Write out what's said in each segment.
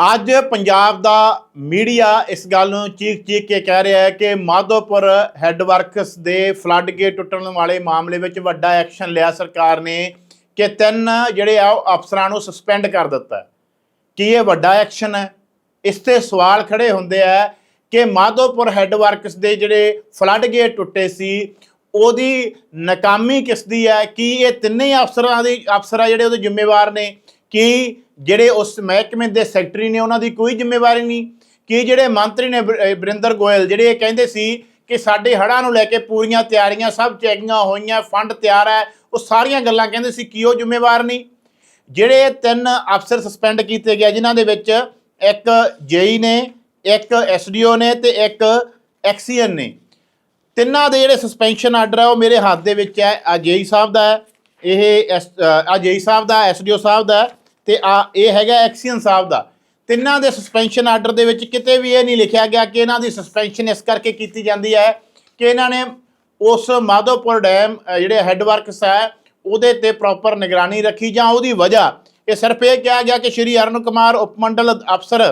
ਅੱਜ ਪੰਜਾਬ ਦਾ ਮੀਡੀਆ ਇਸ ਗੱਲ ਨੂੰ ਚੀਕ ਚੀਕ ਕੇ ਕਹਿ ਰਿਹਾ ਹੈ ਕਿ ਮਾਧੋਪੁਰ ਹੈੱਡਵਰਕਸ ਦੇ ਫਲੱਡ ਗੇਟ ਟੁੱਟਣ ਵਾਲੇ ਮਾਮਲੇ ਵਿੱਚ ਵੱਡਾ ਐਕਸ਼ਨ ਲਿਆ ਸਰਕਾਰ ਨੇ ਕਿ ਤਿੰਨ ਜਿਹੜੇ ਆ ਉਹ ਅਫਸਰਾਂ ਨੂੰ ਸਸਪੈਂਡ ਕਰ ਦਿੱਤਾ ਕੀ ਇਹ ਵੱਡਾ ਐਕਸ਼ਨ ਹੈ? ਇਸ ਤੇ ਸਵਾਲ ਖੜੇ ਹੁੰਦੇ ਆ ਕਿ ਮਾਧੋਪੁਰ ਹੈੱਡਵਰਕਸ ਦੇ ਜਿਹੜੇ ਫਲੱਡ ਗੇਟ ਟੁੱਟੇ ਸੀ, ਉਹਦੀ ਨਾਕਾਮੀ ਕਿਸ ਦੀ ਹੈ? ਕੀ ਇਹ ਤਿੰਨੇ ਅਫਸਰਾਂ ਦੇ ਅਫਸਰ ਆ ਜਿਹੜੇ ਉਹਦੇ ਜ਼ਿੰਮੇਵਾਰ ਨੇ? ਕੀ ਜਿਹੜੇ ਉਸ ਮਹਿਕਮੇ ਦੇ ਸੈਕਟਰੀ ਨੇ ਉਹਨਾਂ ਦੀ ਕੋਈ ਜ਼ਿੰਮੇਵਾਰੀ ਨਹੀਂ ਕੀ ਜਿਹੜੇ ਮੰਤਰੀ ਨੇ ਬਰਿੰਦਰ ਗੋਇਲ ਜਿਹੜੇ ਇਹ ਕਹਿੰਦੇ ਸੀ ਕਿ ਸਾਡੇ ਹੜ੍ਹਾਂ ਨੂੰ ਲੈ ਕੇ ਪੂਰੀਆਂ ਤਿਆਰੀਆਂ ਸਭ ਚੈਕਿੰਗਾਂ ਹੋਈਆਂ ਫੰਡ ਤਿਆਰ ਹੈ ਉਹ ਸਾਰੀਆਂ ਗੱਲਾਂ ਕਹਿੰਦੇ ਸੀ ਕੀ ਉਹ ਜ਼ਿੰਮੇਵਾਰ ਨਹੀਂ? ਜਿਹੜੇ ਤਿੰਨ ਅਫਸਰ ਸਸਪੈਂਡ ਕੀਤੇ ਗਏ ਜਿਨ੍ਹਾਂ ਦੇ ਵਿੱਚ ਇੱਕ ਜੇਈ ਨੇ ਇੱਕ ਐਸਡੀਓ ਨੇ ਤੇ ਇੱਕ ਐਕਸੀਐਨ ਨੇ। ਤਿੰਨਾਂ ਦੇ ਜਿਹੜੇ ਸਸਪੈਂਸ਼ਨ ਆਰਡਰ ਹੈ ਉਹ ਮੇਰੇ ਹੱਥ ਦੇ ਵਿੱਚ ਹੈ ਆ ਜੇਈ ਸਾਹਿਬ ਦਾ ਹੈ, ਇਹ ਆ ਜੇਈ ਸਾਹਿਬ ਦਾ ਐਸਡੀਓ ਸਾਹਿਬ ਦਾ ਤੇ ਆ ਇਹ ਹੈਗਾ ਐਕਸੀਅਨ ਸਾਹਿਬ ਦਾ। ਤਿੰਨਾਂ ਦੇ ਸਸਪੈਂਸ਼ਨ ਆਰਡਰ ਦੇ ਵਿੱਚ ਕਿਤੇ ਵੀ ਇਹ ਨਹੀਂ ਲਿਖਿਆ ਗਿਆ ਕਿ ਇਹਨਾਂ ਦੀ ਸਸਪੈਂਸ਼ਨ ਇਸ ਕਰਕੇ ਕੀਤੀ ਜਾਂਦੀ ਹੈ ਕਿ ਇਹਨਾਂ ਨੇ ਉਸ ਮਾਧੋਪੁਰ ਡੈਮ ਅ, ਜਿਹੜੇ ਹੈੱਡਵਰਕਸ ਹੈ ਉਹਦੇ ਤੇ ਪ੍ਰੋਪਰ ਨਿਗਰਾਨੀ ਰੱਖੀ ਜਾਂ ਉਹਦੀ ਵਜ੍ਹਾ। ਇਹ ਸਿਰਫ ਇਹ ਕਿਹਾ ਗਿਆ ਕਿ ਸ਼੍ਰੀ ਅਰੁਣ ਕੁਮਾਰ ਉਪਮੰਡਲ ਅਫਸਰ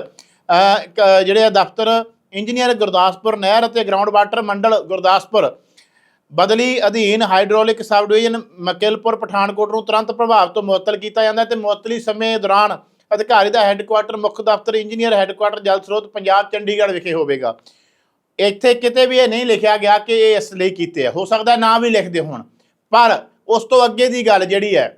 ਕ- ਜਿਹੜੇ ਆ ਦਫ਼ਤਰ ਇੰਜੀਨੀਅਰ ਗੁਰਦਾਸਪੁਰ ਨਹਿਰ ਅਤੇ ਗਰਾਊਂਡ ਵਾਟਰ ਮੰਡਲ ਗੁਰਦਾਸਪੁਰ ਬਦਲੀ ਅਧੀਨ hydraulic sub division Makelpur, Pathankot ਨੂੰ ਤੁਰੰਤ ਪ੍ਰਭਾਵ ਤੋਂ ਮੁਅੱਤਲ ਕੀਤਾ ਜਾਂਦਾ ਹੈ ਤੇ ਮੁਅੱਤਲੀ ਸਮੇਂ ਦੌਰਾਨ ਅਧਿਕਾਰੀ ਦਾ ਹੈੱਡਕੁਆਟਰ, ਮੁੱਖ ਦਫ਼ਤਰ, ਇੰਜੀਨੀਅਰ ਹੈੱਡਕੁਆਟਰ ਜਲ ਸਰੋਤ ਪੰਜਾਬ, ਚੰਡੀਗੜ੍ਹ ਵਿਖੇ ਹੋਵੇਗਾ। ਇੱਥੇ ਕਿਤੇ ਵੀ ਇਹ ਨਹੀਂ ਲਿਖਿਆ ਗਿਆ ਕਿ ਇਹ ਇਸ ਲਈ ਕੀਤੇ ਆ। ਹੋ ਸਕਦਾ ਨਾ ਵੀ ਲਿਖਦੇ ਹੋਣ। ਪਰ ਉਸ ਤੋਂ ਅੱਗੇ ਦੀ ਗੱਲ ਜਿਹੜੀ ਹੈ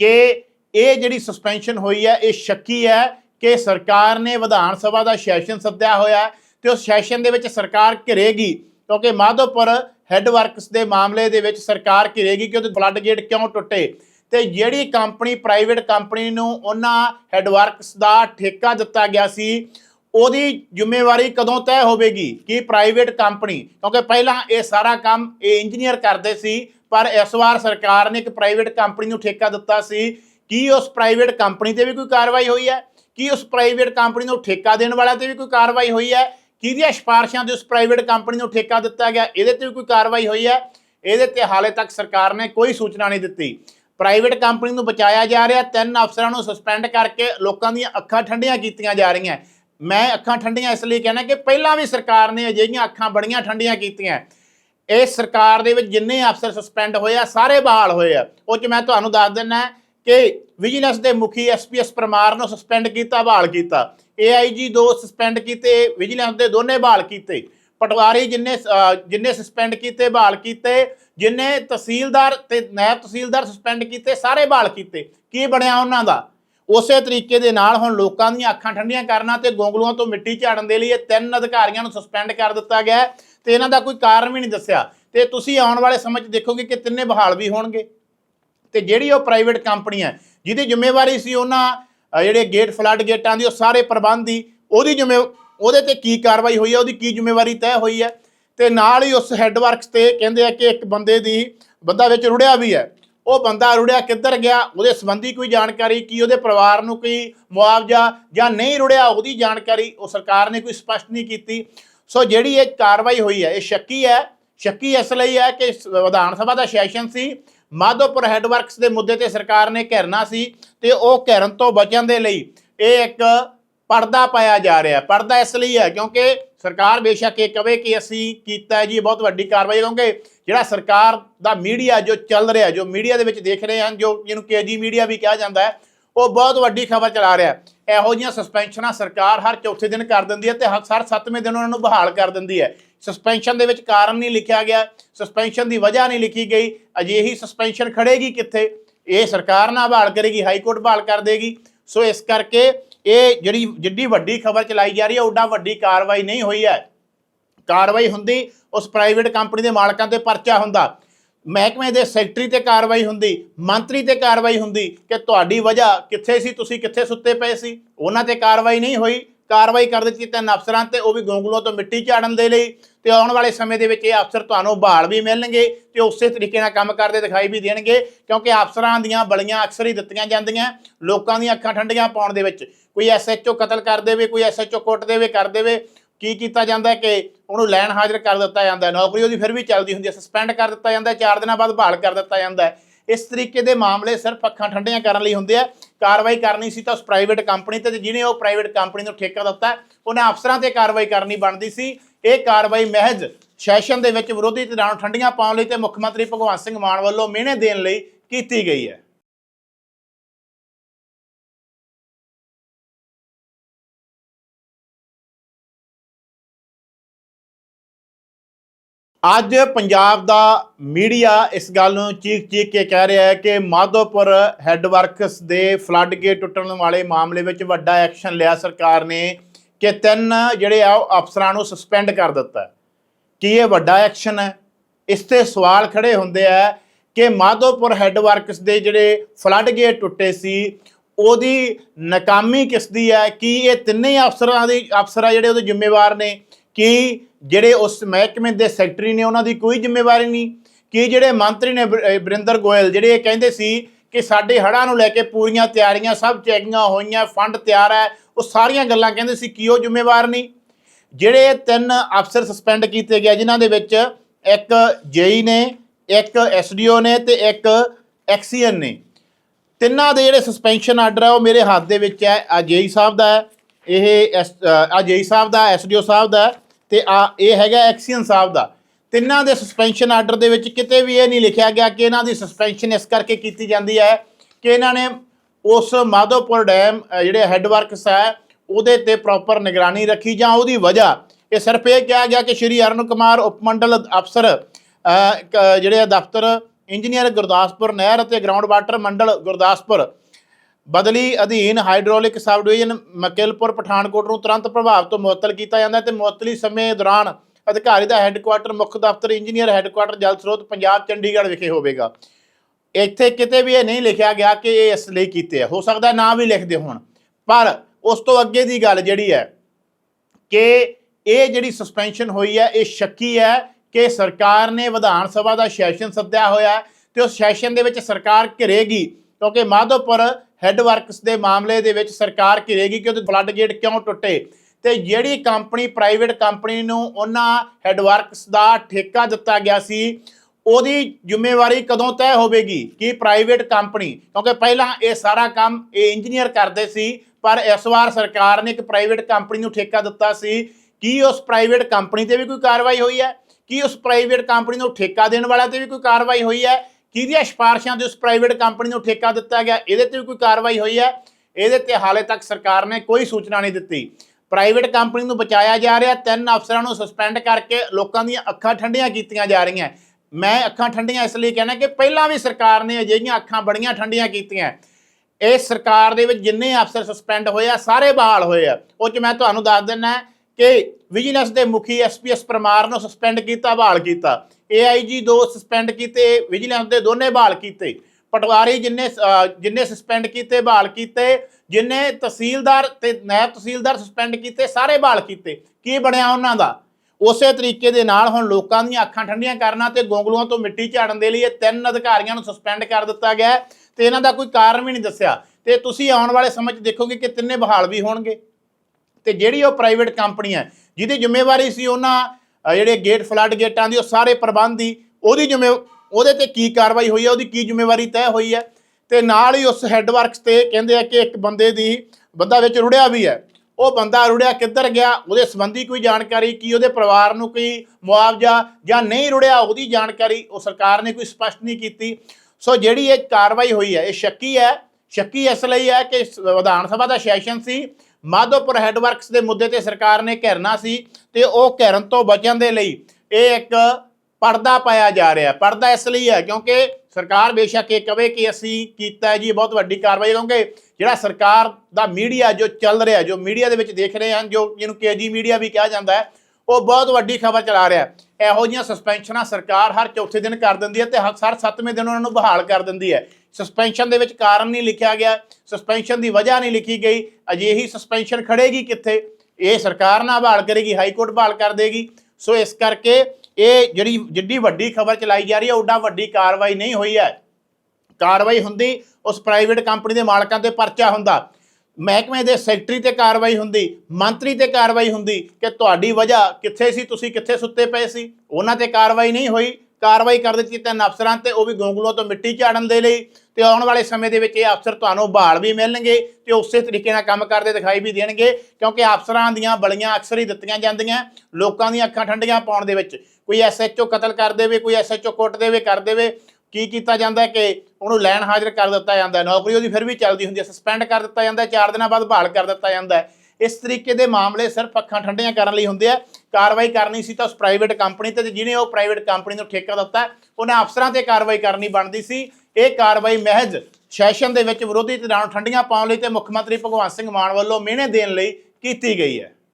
ਕਿ ਇਹ ਜਿਹੜੀ ਸਸਪੈਂਸ਼ਨ ਹੋਈ ਹੈ, ਇਹ ਸ਼ੱਕੀ ਹੈ ਕਿ ਸਰਕਾਰ ਨੇ ਵਿਧਾਨ ਸਭਾ ਦਾ ਸੈਸ਼ਨ ਸੱਦਿਆ ਹੋਇਆ ਹੈ ਤੇ ਉਸ ਸੈਸ਼ਨ ਦੇ ਵਿੱਚ ਸਰਕਾਰ ਘਿਰੇਗੀ ਕਿਉਂਕਿ ਮਾਧੋਪੁਰ ਹੈੱਡਵਰਕਸ ਦੇ ਮਾਮਲੇ ਦੇ ਵਿੱਚ ਸਰਕਾਰ ਘਿਰੇਗੀ ਕਿ ਉਹਦੇ ਬਲੱਡ ਗੇਟ ਕਿਉਂ ਟੁੱਟੇ? ਤੇ ਜਿਹੜੀ ਕੰਪਨੀ ਪ੍ਰਾਈਵੇਟ ਕੰਪਨੀ ਨੂੰ ਉਹਨਾਂ ਹੈੱਡਵਰਕਸ ਦਾ ਠੇਕਾ ਦਿੱਤਾ ਗਿਆ ਸੀ, ਉਹਦੀ ਜ਼ਿੰਮੇਵਾਰੀ ਕਦੋਂ ਤੈਅ ਹੋਵੇਗੀ? ਕਿ ਪ੍ਰਾਈਵੇਟ ਕੰਪਨੀ, ਕਿਉਂਕਿ ਪਹਿਲਾਂ ਇਹ ਸਾਰਾ ਕੰਮ ਇਹ ਇੰਜੀਨੀਅਰ ਕਰਦੇ ਸੀ, ਪਰ ਇਸ ਵਾਰ ਸਰਕਾਰ ਨੇ ਇੱਕ ਪ੍ਰਾਈਵੇਟ ਕੰਪਨੀ ਨੂੰ ਠੇਕਾ ਦਿੱਤਾ ਸੀ। ਕੀ ਉਸ ਪ੍ਰਾਈਵੇਟ ਕੰਪਨੀ ਤੇ ਵੀ ਕੋਈ ਕਾਰਵਾਈ ਹੋਈ ਹੈ? ਕੀ ਉਸ ਪ੍ਰਾਈਵੇਟ ਕੰਪਨੀ ਨੂੰ ਠੇਕਾ ਦੇਣ ਵਾਲਿਆਂ ਤੇ ਵੀ ਕੋਈ ਕਾਰਵਾਈ ਹੋਈ ਹੈ? ਕਿਹਦੀਆਂ ਸਿਫਾਰਸ਼ਾਂ ਦੇ ਉਸ ਪ੍ਰਾਈਵੇਟ ਕੰਪਨੀ ਨੂੰ ਠੇਕਾ ਦਿੱਤਾ ਗਿਆ? ਇਹਦੇ ਤੇ ਵੀ ਕੋਈ ਕਾਰਵਾਈ ਹੋਈ ਹੈ? ਇਹਦੇ ਤੇ ਹਾਲੇ ਤੱਕ ਸਰਕਾਰ ਨੇ ਕੋਈ ਸੂਚਨਾ ਨਹੀਂ ਦਿੱਤੀ। ਪ੍ਰਾਈਵੇਟ ਕੰਪਨੀ ਨੂੰ ਬਚਾਇਆ ਜਾ ਰਿਹਾ। ਤਿੰਨ ਅਫਸਰਾਂ ਨੂੰ ਸਸਪੈਂਡ ਕਰਕੇ ਲੋਕਾਂ ਦੀਆਂ ਅੱਖਾਂ ਠੰਡੀਆਂ ਕੀਤੀਆਂ ਜਾ ਰਹੀਆਂ। ਮੈਂ ਅੱਖਾਂ ਠੰਡੀਆਂ ਇਸ ਲਈ ਕਹਿਣਾ ਕਿ ਪਹਿਲਾਂ ਵੀ ਸਰਕਾਰ ਨੇ ਅਜਿਹੀਆਂ ਅੱਖਾਂ ਬੜੀਆਂ ਠੰਡੀਆਂ ਕੀਤੀਆਂ। ਇਹ ਸਰਕਾਰ ਦੇ ਵਿੱਚ ਜਿੰਨੇ ਅਫਸਰ ਸਸਪੈਂਡ ਹੋਏ ਆ, ਸਾਰੇ ਬਹਾਲ ਹੋਏ ਆ। ਉਹ ਚ ਮੈਂ ਤੁਹਾਨੂੰ ਦੱਸ ਦਿੰਨਾ ਕਿ ਵਿਜੀਲੈਂਸ ਦੇ ਮੁਖੀ ਐਸਪੀਐਸ ਪਰਮਾਰ ਨੂੰ ਸਸਪੈਂਡ ਕੀਤਾ, ਬਹਾਲ ਕੀਤਾ। ਏਆਈਜੀ ਦੋ ਸਸਪੈਂਡ ਕੀਤੇ, ਵਿਜੀਲੈਂਸ ਦੇ ਦੋਨੇ ਬਹਾਲ ਕੀਤੇ। ਪਟਵਾਰੀ ਜਿੰਨੇ ਜਿੰਨੇ ਸਸਪੈਂਡ ਕੀਤੇ, ਬਹਾਲ ਕੀਤੇ। ਜਿੰਨੇ ਤਹਿਸੀਲਦਾਰ ਤੇ ਨਾਇਬ ਤਹਿਸੀਲਦਾਰ ਸਸਪੈਂਡ ਕੀਤੇ, ਸਾਰੇ ਬਹਾਲ ਕੀਤੇ। ਕੀ ਬਣਿਆ ਉਹਨਾਂ ਦਾ? ਉਸੇ ਤਰੀਕੇ ਦੇ ਨਾਲ ਹੁਣ ਲੋਕਾਂ ਦੀਆਂ ਅੱਖਾਂ ਠੰਡੀਆਂ ਕਰਨਾ ਤੇ ਗੋਂਗਲੂਆਂ ਤੋਂ ਮਿੱਟੀ ਝਾੜਨ ਦੇ ਲਈ ਇਹ ਤਿੰਨ ਅਧਿਕਾਰੀਆਂ ਨੂੰ ਸਸਪੈਂਡ ਕਰ ਦਿੱਤਾ ਗਿਆ ਹੈ ਤੇ ਇਹਨਾਂ ਦਾ ਕੋਈ ਕਾਰਨ ਵੀ ਨਹੀਂ ਦੱਸਿਆ। ਤੇ ਤੁਸੀਂ ਆਉਣ ਵਾਲੇ ਸਮੇਂ 'ਚ ਦੇਖੋਗੇ ਕਿ ਤਿੰਨੇ ਬਹਾਲ ਵੀ ਹੋਣਗੇ। ਤੇ ਜਿਹੜੀ ਉਹ ਪ੍ਰਾਈਵੇਟ ਕੰਪਨੀ ਹੈ, ਜਿਹਦੀ ਜ਼ਿੰਮੇਵਾਰੀ ਸੀ ਉਹਨਾਂ ਜਿਹੜੇ ਗੇਟ ਫਲੱਡ ਗੇਟਾਂ ਦੀ, ਉਹ ਸਾਰੇ ਪ੍ਰਬੰਧ ਦੀ, ਉਹਦੀ ਜ਼ਿੰਮੇ, ਉਹਦੇ ਤੇ ਕੀ ਕਾਰਵਾਈ ਹੋਈ ਹੈ, ਉਹਦੀ ਕੀ ਜ਼ਿੰਮੇਵਾਰੀ ਤੈਅ ਹੋਈ ਹੈ ਤੇ ਨਾਲ ਹੀ ਉਸ ਹੈੱਡਵਰਕਸ ਤੇ ਕਹਿੰਦੇ ਆ ਕਿ ਇੱਕ ਬੰਦੇ ਦੀ, ਬੰਦਾ ਵਿੱਚ ਰੁੜਿਆ ਵੀ ਹੈ। ਉਹ ਬੰਦਾ ਰੁੜਿਆ ਕਿੱਧਰ ਗਿਆ, ਉਹਦੇ ਸੰਬੰਧੀ ਕੋਈ ਜਾਣਕਾਰੀ, ਕੀ ਉਹਦੇ ਪਰਿਵਾਰ ਨੂੰ ਕੋਈ ਮੁਆਵਜ਼ਾ ਜਾਂ ਨਹੀਂ ਰੁੜਿਆ, ਉਹਦੀ ਜਾਣਕਾਰੀ ਉਹ ਸਰਕਾਰ ਨੇ ਕੋਈ ਸਪਸ਼ਟ ਨਹੀਂ ਕੀਤੀ। ਸੋ ਜਿਹੜੀ ਇਹ ਕਾਰਵਾਈ ਹੋਈ ਹੈ, ਇਹ ਸ਼ੱਕੀ ਹੈ, ਸ਼ੱਕੀ ਇਸ ਲਈ ਹੈ ਕਿ ਸ- ਵਿਧਾਨ ਸਭਾ ਦਾ ਸੈਸ਼ਨ ਸੀ ਮਾਧੋਪੁਰ ਹੈੱਡਵਰਕਸ ਦੇ ਮੁੱਦੇ ਤੇ ਸਰਕਾਰ ਨੇ ਘਿਰਨਾ ਸੀ ਤੇ ਉਹ ਘਿਰਨ ਤੋਂ ਬਚਣ ਦੇ ਲਈ ਇਹ ਇੱਕ ਪਰਦਾ ਪਾਇਆ ਜਾ ਰਿਹਾ ਪਰਦਾ ਇਸ ਲਈ ਹੈ ਕਿਉਂਕਿ ਸਰਕਾਰ ਬੇਸ਼ੱਕ ਇਹ ਕਵੇ ਕਿ ਅਸੀਂ ਕੀਤਾ ਜੀ ਬਹੁਤ ਵੱਡੀ ਕਾਰਵਾਈ ਕਿਉਂਕਿ ਜਿਹੜਾ ਸਰਕਾਰ ਦਾ ਮੀਡੀਆ ਜੋ ਚੱਲ ਰਿਹਾ ਜੋ ਮੀਡੀਆ ਦੇ ਵਿੱਚ ਦੇਖ ਰਹੇ ਹਨ, ਜੋ ਜਿਹਨੂੰ ਕੇਜੀ ਮੀਡੀਆ ਵੀ ਕਿਹਾ ਜਾਂਦਾ ਹੈ, ਉਹ ਬਹੁਤ ਵੱਡੀ ਖਬਰ ਚਲਾ ਰਿਹਾ ਇਹੋ ਜਿਹੀਆਂ ਸਸਪੈਂਸ਼ਨਾਂ ਸਰਕਾਰ ਹਰ ਚੌਥੇ ਦਿਨ ਕਰ ਦਿੰਦੀ ਹੈ ਤੇ ਹਰ ਹਰ ਸੱਤਵੇਂ ਦਿਨ ਉਹਨਾਂ ਨੂੰ ਬਹਾਲ ਕਰ ਦਿੰਦੀ ਹੈ। ਸਸਪੈਂਸ਼ਨ ਦੇ ਵਿੱਚ ਕਾਰਨ ਨਹੀਂ ਲਿਖਿਆ ਗਿਆ ਸਸਪੈਂਸ਼ਨ ਦੀ ਵਜ੍ਹਾ ਨਹੀਂ ਲਿਖੀ ਗਈ, ਅਜਿਹੀ ਸਸਪੈਂਸ਼ਨ ਖੜੇਗੀ ਕਿੱਥੇ? ਇਹ ਸਰਕਾਰ ਨਾ ਬਹਾਲ ਕਰੇਗੀ, ਹਾਈ ਕੋਰਟ ਬਹਾਲ ਕਰ ਦੇਗੀ। ਸੋ ਇਸ ਕਰਕੇ ਇਹ ਜਿਹੜੀ ਜਿੱਡੀ ਵੱਡੀ ਖਬਰ ਚਲਾਈ ਜਾ ਰਹੀ ਹੈ, ਓਡਾ ਵੱਡੀ ਕਾਰਵਾਈ ਨਹੀਂ ਹੋਈ ਹੈ। ਕਾਰਵਾਈ ਹੁੰਦੀ, ਉਸ ਪ੍ਰਾਈਵੇਟ ਕੰਪਨੀ ਦੇ ਮਾਲਕਾਂ ਤੇ ਪਰਚਾ ਹੁੰਦਾ। ਮਹਿਕਮੇ ਦੇ ਸੈਕਟਰੀ ਤੇ ਕਾਰਵਾਈ ਹੁੰਦੀ, ਮੰਤਰੀ ਤੇ ਕਾਰਵਾਈ ਹੁੰਦੀ ਕਿ ਤੁਹਾਡੀ ਵਜ੍ਹਾ ਕਿੱਥੇ ਸੀ, ਤੁਸੀਂ ਕਿੱਥੇ ਸੁੱਤੇ ਪਏ ਸੀ? ਉਹਨਾਂ ਤੇ ਕਾਰਵਾਈ ਨਹੀਂ ਹੋਈ। ਕਾਰਵਾਈ ਕਰ ਦਿੱਤੀ ਤਿੰਨ ਅਫਸਰਾਂ ਤੇ, ਉਹ ਵੀ ਗੋਂਗਲੋਂ ਤੋਂ ਮਿੱਟੀ ਝਾੜਨ ਦੇ ਲਈ। ਤੇ ਆਉਣ ਵਾਲੇ ਸਮੇਂ ਦੇ ਵਿੱਚ ਇਹ ਅਫਸਰ ਤੁਹਾਨੂੰ ਬਹਾਲ ਵੀ ਮਿਲਣਗੇ ਤੇ ਉਸੇ ਤਰੀਕੇ ਨਾਲ ਕੰਮ ਕਰਦੇ ਦਿਖਾਈ ਵੀ ਦੇਣਗੇ, ਕਿਉਂਕਿ ਅਫਸਰਾਂ ਦੀਆਂ ਬਲੀਆਂ ਅਕਸਰ ਹੀ ਦਿੱਤੀਆਂ ਜਾਂਦੀਆਂ, ਲੋਕਾਂ ਦੀਆਂ ਅੱਖਾਂ ਠੰਡੀਆਂ ਪਾਉਣ ਦੇ ਵਿੱਚ। ਕੋਈ ਐਸਐਚਓ ਕਤਲ ਕਰ ਦੇਵੇ, ਕੋਈ ਐਸਐਚਓ ਕੁੱਟ ਦੇਵੇ, ਕਰ ਦੇਵੇ, ਕੀ ਕੀਤਾ ਜਾਂਦਾ ਕਿ ਉਹਨੂੰ ਲੈਣ ਹਾਜ਼ਰ ਕਰ ਦਿੱਤਾ ਜਾਂਦਾ ਨੌਕਰੀ ਉਹਦੀ ਫਿਰ ਵੀ ਚੱਲਦੀ ਹੁੰਦੀ ਹੈ ਸਸਪੈਂਡ ਕਰ ਦਿੱਤਾ ਜਾਂਦਾ ਹੈ 4 ਦਿਨਾਂ ਬਾਅਦ ਬਹਾਲ ਕਰ ਦਿੱਤਾ ਜਾਂਦਾ ਇਸ ਤਰੀਕੇ ਦੇ ਮਾਮਲੇ ਸਿਰਫ ਅੱਖਾਂ ਠੰਡੀਆਂ ਕਰਨ ਲਈ ਹੁੰਦੇ ਆ ਕਾਰਵਾਈ ਕਰਨੀ ਸੀ ਤਾਂ ਉਸ ਪ੍ਰਾਈਵੇਟ ਕੰਪਨੀ ਤੇ ਤੇ ਜਿਹਨੇ ਉਹ ਪ੍ਰਾਈਵੇਟ ਕੰਪਨੀ ਨੂੰ ਠੇਕਾ ਦਿੱਤਾ, ਉਹਨਾਂ ਅਫਸਰਾਂ ਤੇ ਕਾਰਵਾਈ ਕਰਨੀ ਬਣਦੀ ਸੀ। ਇਹ ਕਾਰਵਾਈ ਮਹਿਜ਼ ਸੈਸ਼ਨ ਦੇ ਵਿੱਚ ਵਿਰੋਧੀ ਧਿਰਾਂ ਨੂੰ ਠੰਡੀਆਂ ਪਾਉਣ ਲਈ ਤੇ ਮੁੱਖ ਮੰਤਰੀ ਭਗਵੰਤ ਸਿੰਘ ਮਾਨ ਵੱਲੋਂ ਮਿਹਨੇ ਦੇਣ ਲਈ ਕੀਤੀ ਗਈ ਹੈ। ਅੱਜ ਪੰਜਾਬ ਦਾ ਮੀਡੀਆ ਇਸ ਗੱਲ ਨੂੰ ਚੀਕ ਚੀਕ ਕੇ ਕਹਿ ਰਿਹਾ ਹੈ ਕਿ ਮਾਧੋਪੁਰ ਹੈੱਡਵਰਕਸ ਦੇ ਫਲੱਡ ਗੇਟ ਟੁੱਟਣ ਵਾਲੇ ਮਾਮਲੇ ਵਿੱਚ ਵੱਡਾ ਐਕਸ਼ਨ ਲਿਆ ਸਰਕਾਰ ਨੇ ਕਿ ਤਿੰਨ ਜਿਹੜੇ ਆ ਉਹ ਅਫਸਰਾਂ ਨੂੰ ਸਸਪੈਂਡ ਕਰ ਦਿੱਤਾ ਕੀ ਇਹ ਵੱਡਾ ਐਕਸ਼ਨ ਹੈ? ਇਸ ਤੇ ਸਵਾਲ ਖੜੇ ਹੁੰਦੇ ਆ ਕਿ ਮਾਧੋਪੁਰ ਹੈੱਡਵਰਕਸ ਦੇ ਜਿਹੜੇ ਫਲੱਡ ਗੇਟ ਟੁੱਟੇ ਸੀ, ਉਹਦੀ ਨਾਕਾਮੀ ਕਿਸ ਦੀ ਹੈ? ਕੀ ਇਹ ਤਿੰਨੇ ਅਫਸਰਾਂ ਦੀ ਅਫਸਰ ਆ ਜਿਹੜੇ ਉਹਦੇ ਜ਼ਿੰਮੇਵਾਰ ਨੇ? ਕੀ ਜਿਹੜੇ ਉਸ ਮਹਿਕਮੇ ਦੇ ਸੈਕਟਰੀ ਨੇ ਉਹਨਾਂ ਦੀ ਕੋਈ ਜ਼ਿੰਮੇਵਾਰੀ ਨਹੀਂ ਕੀ ਜਿਹੜੇ ਮੰਤਰੀ ਨੇ ਬਰਿੰਦਰ ਗੋਇਲ ਜਿਹੜੇ ਇਹ ਕਹਿੰਦੇ ਸੀ ਕਿ ਸਾਡੇ ਹੜ੍ਹਾਂ ਨੂੰ ਲੈ ਕੇ ਪੂਰੀਆਂ ਤਿਆਰੀਆਂ ਸਭ ਚੈਕਿੰਗਾਂ ਹੋਈਆਂ ਫੰਡ ਤਿਆਰ ਹੈ ਉਹ ਸਾਰੀਆਂ ਗੱਲਾਂ ਕਹਿੰਦੇ ਸੀ ਕਿ ਉਹ ਜ਼ਿੰਮੇਵਾਰ ਨਹੀਂ? ਜਿਹੜੇ ਤਿੰਨ ਅਫਸਰ ਸਸਪੈਂਡ ਕੀਤੇ ਗਏ ਜਿਨ੍ਹਾਂ ਦੇ ਵਿੱਚ ਇੱਕ ਜੇਈ ਨੇ ਇੱਕ ਐਸਡੀਓ ਨੇ ਤੇ ਇੱਕ ਐਕਸੀਐਨ ਨੇ। ਤਿੰਨਾਂ ਦੇ ਜਿਹੜੇ ਸਸਪੈਂਸ਼ਨ ਆਰਡਰ ਹੈ ਉਹ ਮੇਰੇ ਹੱਥ ਦੇ ਵਿੱਚ ਹੈ ਆ ਜੇਈ ਸਾਹਿਬ ਦਾ ਹੈ, ਇਹ ਆ ਜੇਈ ਸਾਹਿਬ ਦਾ ਐਸਡੀਓ ਸਾਹਿਬ ਦਾ ਤੇ ਆ, ਇਹ ਹੈਗਾ ਐਕਸੀਅਨ ਸਾਹਿਬ ਦਾ। ਤਿੰਨਾਂ ਦੇ ਸਸਪੈਂਸ਼ਨ ਆਰਡਰ ਦੇ ਵਿੱਚ ਕਿਤੇ ਵੀ ਇਹ ਨਹੀਂ ਲਿਖਿਆ ਗਿਆ ਕਿ ਇਹਨਾਂ ਦੀ ਸਸਪੈਂਸ਼ਨ ਇਸ ਕਰਕੇ ਕੀਤੀ ਜਾਂਦੀ ਹੈ ਕਿ ਇਹਨਾਂ ਨੇ ਉਸ ਮਾਧੋਪੁਰ ਡੈਮ ਜਿਹੜੇ ਹੈੱਡਵਰਕਸ ਹੈ, ਉਹਦੇ ਤੇ ਪ੍ਰੋਪਰ ਨਿਗਰਾਨੀ ਰੱਖੀ ਜਾਂ ਉਹਦੀ ਵਜ੍ਹਾ। ਇਹ ਸਿਰਫ ਇਹ ਕਿਹਾ ਗਿਆ ਕਿ ਸ਼੍ਰੀ ਅਰੁਣ ਕੁਮਾਰ ਉਪਮੰਡਲ ਅਫਸਰ ਕ- ਜਿਹੜੇ ਦਫ਼ਤਰ, ਇੰਜੀਨੀਅਰ ਗੁਰਦਾਸਪੁਰ ਨਹਿਰ ਅਤੇ ਗਰਾਊਂਡ ਵਾਟਰ ਮੰਡਲ ਗੁਰਦਾਸਪੁਰ ਬਦਲੀ ਅਧੀਨ hydraulic sub division Makelpur Pathankot ਨੂੰ ਤੁਰੰਤ ਪ੍ਰਭਾਵ ਤੋਂ ਮੁਅੱਤਲ ਕੀਤਾ ਜਾਂਦਾ ਹੈ ਤੇ ਮੁਅੱਤਲੀ ਸਮੇਂ ਦੌਰਾਨ ਅਧਿਕਾਰੀ ਦਾ ਹੈੱਡਕੁਆਟਰ, ਮੁੱਖ ਦਫ਼ਤਰ, ਇੰਜੀਨੀਅਰ ਹੈੱਡਕੁਆਟਰ, ਜਲ ਸਰੋਤ ਪੰਜਾਬ, ਚੰਡੀਗੜ੍ਹ ਵਿਖੇ ਹੋਵੇਗਾ। ਇੱਥੇ ਕਿਤੇ ਵੀ ਇਹ ਨਹੀਂ ਲਿਖਿਆ ਗਿਆ ਕਿ ਇਹ ਇਸ ਲਈ ਕੀਤੇ ਆ। ਹੋ ਸਕਦਾ ਨਾ ਵੀ ਲਿਖਦੇ ਹੋਣ। ਪਰ ਉਸ ਤੋਂ ਅੱਗੇ ਦੀ ਗੱਲ ਜਿਹੜੀ ਹੈ ਕਿ ਇਹ ਜਿਹੜੀ ਸਸਪੈਂਸ਼ਨ ਹੋਈ ਹੈ, ਇਹ ਸ਼ੱਕੀ ਹੈ ਕਿ ਸਰਕਾਰ ਨੇ ਵਿਧਾਨ ਸਭਾ ਦਾ ਸੈਸ਼ਨ ਸੱਦਿਆ ਹੋਇਆ ਹੈ ਤੇ ਉਸ ਸੈਸ਼ਨ ਦੇ ਵਿੱਚ ਸਰਕਾਰ ਘਿਰੇਗੀ ਕਿਉਂਕਿ ਮਾਧੋਪੁਰ ਹੈੱਡਵਰਕਸ ਦੇ ਮਾਮਲੇ ਦੇ ਵਿੱਚ ਸਰਕਾਰ ਘਿਰੇਗੀ ਕਿ ਉਹਦੇ ਬਲੱਡ ਗੇਟ ਕਿਉਂ ਟੁੱਟੇ। ਤੇ ਜਿਹੜੀ ਕੰਪਨੀ ਪ੍ਰਾਈਵੇਟ ਕੰਪਨੀ ਨੂੰ ਉਹਨਾਂ ਹੈੱਡਵਰਕਸ ਦਾ ਠੇਕਾ ਦਿੱਤਾ ਗਿਆ ਸੀ, ਉਹਦੀ ਜ਼ਿੰਮੇਵਾਰੀ ਕਦੋਂ ਤੈਅ ਹੋਵੇਗੀ? ਕਿ ਪ੍ਰਾਈਵੇਟ ਕੰਪਨੀ ਕਿਉਂਕਿ ਪਹਿਲਾਂ ਇਹ ਸਾਰਾ ਕੰਮ ਇਹ ਇੰਜੀਨੀਅਰ ਕਰਦੇ ਸੀ, ਪਰ ਇਸ ਵਾਰ ਸਰਕਾਰ ਨੇ ਇੱਕ ਪ੍ਰਾਈਵੇਟ ਕੰਪਨੀ ਨੂੰ ਠੇਕਾ ਦਿੱਤਾ ਸੀ। ਕੀ ਉਸ ਪ੍ਰਾਈਵੇਟ ਕੰਪਨੀ ਤੇ ਵੀ ਕੋਈ ਕਾਰਵਾਈ ਹੋਈ ਹੈ? ਕੀ ਉਸ ਪ੍ਰਾਈਵੇਟ ਕੰਪਨੀ ਨੂੰ ਠੇਕਾ ਦੇਣ ਵਾਲਾ ਤੇ ਵੀ ਕੋਈ ਕਾਰਵਾਈ ਹੋਈ ਹੈ? ਕਿਹਦੀਆਂ ਸਿਫਾਰਸ਼ਾਂ ਤੇ ਉਸ ਪ੍ਰਾਈਵੇਟ ਕੰਪਨੀ ਨੂੰ ਠੇਕਾ ਦਿੱਤਾ ਗਿਆ? ਇਹਦੇ ਤੇ ਵੀ ਕੋਈ ਕਾਰਵਾਈ ਹੋਈ ਹੈ? ਇਹਦੇ ਤੇ ਹਾਲੇ ਤੱਕ ਸਰਕਾਰ ਨੇ ਕੋਈ ਸੂਚਨਾ ਨਹੀਂ ਦਿੱਤੀ। ਪ੍ਰਾਈਵੇਟ ਕੰਪਨੀ ਨੂੰ ਬਚਾਇਆ ਜਾ ਰਿਹਾ। ਤਿੰਨ ਅਫਸਰਾਂ ਨੂੰ ਸਸਪੈਂਡ ਕਰਕੇ ਲੋਕਾਂ ਦੀਆਂ ਅੱਖਾਂ ਠੰਡੀਆਂ ਕੀਤੀਆਂ ਜਾ ਰਹੀਆਂ। ਮੈਂ ਅੱਖਾਂ ਠੰਡੀਆਂ ਇਸ ਲਈ ਕਹਿਣਾ ਕਿ ਪਹਿਲਾਂ ਵੀ ਸਰਕਾਰ ਨੇ ਅਜਿਹੀਆਂ ਅੱਖਾਂ ਬੜੀਆਂ ਠੰਡੀਆਂ ਕੀਤੀਆਂ। ਇਹ ਸਰਕਾਰ ਦੇ ਵਿੱਚ ਜਿੰਨੇ ਅਫਸਰ ਸਸਪੈਂਡ ਹੋਏ ਆ, ਸਾਰੇ ਬਹਾਲ ਹੋਏ ਆ। ਉਹ ਚ ਮੈਂ ਤੁਹਾਨੂੰ ਦੱਸ ਦਿੰਨਾ ਕਿ ਵਿਜੀਲੈਂਸ ਦੇ ਮੁਖੀ ਐਸਪੀਐਸ ਪਰਮਾਰ ਨੂੰ ਸਸਪੈਂਡ ਕੀਤਾ, ਬਹਾਲ ਕੀਤਾ। ਏਆਈਜੀ ਦੋ ਸਸਪੈਂਡ ਕੀਤੇ, ਵਿਜੀਲੈਂਸ ਦੇ ਦੋਨੇ ਬਹਾਲ ਕੀਤੇ। ਪਟਵਾਰੀ ਜਿੰਨੇ ਜਿੰਨੇ ਸਸਪੈਂਡ ਕੀਤੇ, ਬਹਾਲ ਕੀਤੇ। ਜਿੰਨੇ ਤਹਿਸੀਲਦਾਰ ਤੇ ਨਾਇਬ ਤਹਿਸੀਲਦਾਰ ਸਸਪੈਂਡ ਕੀਤੇ, ਸਾਰੇ ਬਹਾਲ ਕੀਤੇ। ਕੀ ਬਣਿਆ ਉਹਨਾਂ ਦਾ? ਉਸੇ ਤਰੀਕੇ ਦੇ ਨਾਲ ਹੁਣ ਲੋਕਾਂ ਦੀਆਂ ਅੱਖਾਂ ਠੰਡੀਆਂ ਕਰਨਾ ਤੇ ਗੋਂਗਲੂਆਂ ਤੋਂ ਮਿੱਟੀ ਝਾੜਨ ਦੇ ਲਈ ਇਹ ਤਿੰਨ ਅਧਿਕਾਰੀਆਂ ਨੂੰ ਸਸਪੈਂਡ ਕਰ ਦਿੱਤਾ ਗਿਆ ਹੈ ਤੇ ਇਹਨਾਂ ਦਾ ਕੋਈ ਕਾਰਨ ਵੀ ਨਹੀਂ ਦੱਸਿਆ। ਤੇ ਤੁਸੀਂ ਆਉਣ ਵਾਲੇ ਸਮੇਂ 'ਚ ਦੇਖੋਗੇ ਕਿ ਤਿੰਨੇ ਬਹਾਲ ਵੀ ਹੋਣਗੇ। ਤੇ ਜਿਹੜੀ ਉਹ ਪ੍ਰਾਈਵੇਟ ਕੰਪਨੀ ਹੈ, ਜਿਹਦੀ ਜ਼ਿੰਮੇਵਾਰੀ ਸੀ ਉਹਨਾਂ ਜਿਹੜੇ ਗੇਟ ਫਲੱਡ ਗੇਟਾਂ ਦੀ, ਉਹ ਸਾਰੇ ਪ੍ਰਬੰਧ ਦੀ, ਉਹਦੀ ਜ਼ਿੰਮੇ, ਉਹਦੇ ਤੇ ਕੀ ਕਾਰਵਾਈ ਹੋਈ ਹੈ, ਉਹਦੀ ਕੀ ਜ਼ਿੰਮੇਵਾਰੀ ਤੈਅ ਹੋਈ ਹੈ, ਤੇ ਨਾਲ ਹੀ ਉਸ ਹੈੱਡਵਰਕਸ ਤੇ ਕਹਿੰਦੇ ਆ ਕਿ ਇੱਕ ਬੰਦੇ ਦੀ, ਬੰਦਾ ਵਿੱਚ ਰੁੜਿਆ ਵੀ ਹੈ। ਉਹ ਬੰਦਾ ਰੁੜਿਆ ਕਿੱਧਰ ਗਿਆ, ਉਹਦੇ ਸੰਬੰਧੀ ਕੋਈ ਜਾਣਕਾਰੀ ਕੀ, ਉਹਦੇ ਪਰਿਵਾਰ ਨੂੰ ਕੋਈ ਮੁਆਵਜ਼ਾ ਜਾਂ ਨਹੀਂ ਰੁੜਿਆ, ਉਹਦੀ ਜਾਣਕਾਰੀ ਉਹ ਸਰਕਾਰ ਨੇ ਕੋਈ ਸਪਸ਼ਟ ਨਹੀਂ ਕੀਤੀ। ਸੋ ਜਿਹੜੀ ਇਹ ਕਾਰਵਾਈ ਹੋਈ ਹੈ, ਇਹ ਸ਼ੱਕੀ ਹੈ, ਸ਼ੱਕੀ ਇਸ ਲਈ ਹੈ ਕਿ ਸ- ਵਿਧਾਨ ਸਭਾ ਦਾ ਸੈਸ਼ਨ ਸੀ ਮਾਧੋਪੁਰ ਹੈੱਡਵਰਕਸ ਦੇ ਮੁੱਦੇ ਤੇ ਸਰਕਾਰ ਨੇ ਘਿਰਨਾ ਸੀ ਤੇ ਉਹ ਘਿਰਨ ਤੋਂ ਬਚਣ ਦੇ ਲਈ ਇਹ ਇੱਕ ਪਰਦਾ ਪਾਇਆ ਜਾ ਰਿਹਾ ਪਰਦਾ ਇਸ ਲਈ ਹੈ ਕਿਉਂਕਿ ਸਰਕਾਰ ਬੇਸ਼ੱਕ ਇਹ ਕਵੇ ਕਿ ਅਸੀਂ ਕੀਤਾ ਜੀ ਬਹੁਤ ਵੱਡੀ ਕਾਰਵਾਈ ਕਿਉਂਕਿ ਜਿਹੜਾ ਸਰਕਾਰ ਦਾ ਮੀਡੀਆ ਜੋ ਚੱਲ ਰਿਹਾ ਜੋ ਮੀਡੀਆ ਦੇ ਵਿੱਚ ਦੇਖ ਰਹੇ ਹਨ, ਜੋ ਜਿਹਨੂੰ ਕੇਜੀ ਮੀਡੀਆ ਵੀ ਕਿਹਾ ਜਾਂਦਾ ਹੈ, ਉਹ ਬਹੁਤ ਵੱਡੀ ਖਬਰ ਚਲਾ ਰਿਹਾ ਇਹੋ ਜਿਹੀਆਂ ਸਸਪੈਂਸ਼ਨਾਂ ਸਰਕਾਰ ਹਰ ਚੌਥੇ ਦਿਨ ਕਰ ਦਿੰਦੀ ਹੈ ਤੇ ਹਰ ਹਰ ਸੱਤਵੇਂ ਦਿਨ ਉਹਨਾਂ ਨੂੰ ਬਹਾਲ ਕਰ ਦਿੰਦੀ ਹੈ। ਸਸਪੈਂਸ਼ਨ ਦੇ ਵਿੱਚ ਕਾਰਨ ਨਹੀਂ ਲਿਖਿਆ ਗਿਆ ਸਸਪੈਂਸ਼ਨ ਦੀ ਵਜ੍ਹਾ ਨਹੀਂ ਲਿਖੀ ਗਈ, ਅਜਿਹੀ ਸਸਪੈਂਸ਼ਨ ਖੜੇਗੀ ਕਿੱਥੇ? ਇਹ ਸਰਕਾਰ ਨਾ ਬਹਾਲ ਕਰੇਗੀ ਹਾਈ ਕੋਰਟ ਬਹਾਲ ਕਰ ਦੇਗੀ। ਸੋ ਇਸ ਕਰਕੇ ਇਹ ਜਿਹੜੀ ਜਿੱਡੀ ਵੱਡੀ ਖਬਰ ਚਲਾਈ ਜਾ ਰਹੀ ਹੈ, ਓਡਾ ਵੱਡੀ ਕਾਰਵਾਈ ਨਹੀਂ ਹੋਈ ਹੈ। ਕਾਰਵਾਈ ਹੁੰਦੀ, ਉਸ ਪ੍ਰਾਈਵੇਟ ਕੰਪਨੀ ਦੇ ਮਾਲਕਾਂ ਤੇ ਪਰਚਾ ਹੁੰਦਾ। ਮਹਿਕਮੇ ਦੇ ਸੈਕਟਰੀ ਤੇ ਕਾਰਵਾਈ ਹੁੰਦੀ, ਮੰਤਰੀ ਤੇ ਕਾਰਵਾਈ ਹੁੰਦੀ ਕਿ ਤੁਹਾਡੀ ਵਜ੍ਹਾ ਕਿੱਥੇ ਸੀ, ਤੁਸੀਂ ਕਿੱਥੇ ਸੁੱਤੇ ਪਏ ਸੀ? ਉਹਨਾਂ ਤੇ ਕਾਰਵਾਈ ਨਹੀਂ ਹੋਈ ਕਾਰਵਾਈ ਕਰ ਦਿੱਤੀ ਤਿੰਨ ਅਫਸਰਾਂ ਤੇ ਉਹ ਵੀ ਗੋਂਗਲੋਂ ਤੋਂ ਮਿੱਟੀ ਝਾੜਨ ਦੇ ਲਈ ਤੇ ਆਉਣ ਵਾਲੇ ਸਮੇਂ ਦੇ ਵਿੱਚ ਇਹ ਅਫਸਰ ਤੁਹਾਨੂੰ ਬਹਾਲ ਵੀ ਮਿਲਣਗੇ ਤੇ ਉਸੇ ਤਰੀਕੇ ਨਾਲ ਕੰਮ ਕਰਦੇ ਦਿਖਾਈ ਵੀ ਦੇਣਗੇ ਕਿਉਂਕਿ ਅਫਸਰਾਂ ਦੀਆਂ ਬਲੀਆਂ ਅਕਸਰ ਹੀ ਦਿੱਤੀਆਂ ਜਾਂਦੀਆਂ, ਲੋਕਾਂ ਦੀਆਂ ਅੱਖਾਂ ਠੰਡੀਆਂ ਪਾਉਣ ਦੇ ਵਿੱਚ। ਕੋਈ ਐਸਐਚਓ ਕਤਲ ਕਰ ਦੇਵੇ, ਕੋਈ ਐਸਐਚਓ ਕੁੱਟ ਦੇਵੇ, ਕਰ ਦੇਵੇ, ਕੀ ਕੀਤਾ ਜਾਂਦਾ ਕਿ ਉਹਨੂੰ ਲੈਣ ਹਾਜ਼ਰ ਕਰ ਦਿੱਤਾ ਜਾਂਦਾ, ਨੌਕਰੀ ਉਹਦੀ ਫਿਰ ਵੀ ਚੱਲਦੀ ਹੁੰਦੀ ਹੈ ਸਸਪੈਂਡ ਕਰ ਦਿੱਤਾ ਜਾਂਦਾ ਹੈ 4 ਦਿਨਾਂ ਬਾਅਦ ਬਹਾਲ ਕਰ ਦਿੱਤਾ ਜਾਂਦਾ ਹੈ। ਇਸ ਤਰੀਕੇ ਦੇ ਮਾਮਲੇ ਸਿਰਫ ਅੱਖਾਂ ਠੰਡੀਆਂ ਕਰਨ ਲਈ ਹੁੰਦੇ ਆ। ਕਾਰਵਾਈ ਕਰਨੀ ਸੀ ਤਾਂ ਉਸ ਪ੍ਰਾਈਵੇਟ ਕੰਪਨੀ ਤੇ ਤੇ ਜਿਹਨੇ ਉਹ ਪ੍ਰਾਈਵੇਟ ਕੰਪਨੀ ਨੂੰ ਠੇਕਾ ਦਿੱਤਾ, ਉਹਨਾਂ ਅਫਸਰਾਂ ਤੇ ਕਾਰਵਾਈ ਕਰਨੀ ਬਣਦੀ ਸੀ। ਇਹ ਕਾਰਵਾਈ ਮਹਿਜ਼ ਸੈਸ਼ਨ ਦੇ ਵਿੱਚ ਵਿਰੋਧੀ ਧਿਰਾਂ ਨੂੰ ਠੰਡੀਆਂ ਪਾਉਣ ਲਈ ਤੇ ਮੁੱਖ ਮੰਤਰੀ ਭਗਵੰਤ ਸਿੰਘ ਮਾਨ ਵੱਲੋਂ ਮਿਹਣੇ ਦੇਣ ਲਈ ਕੀਤੀ ਗਈ ਹੈ।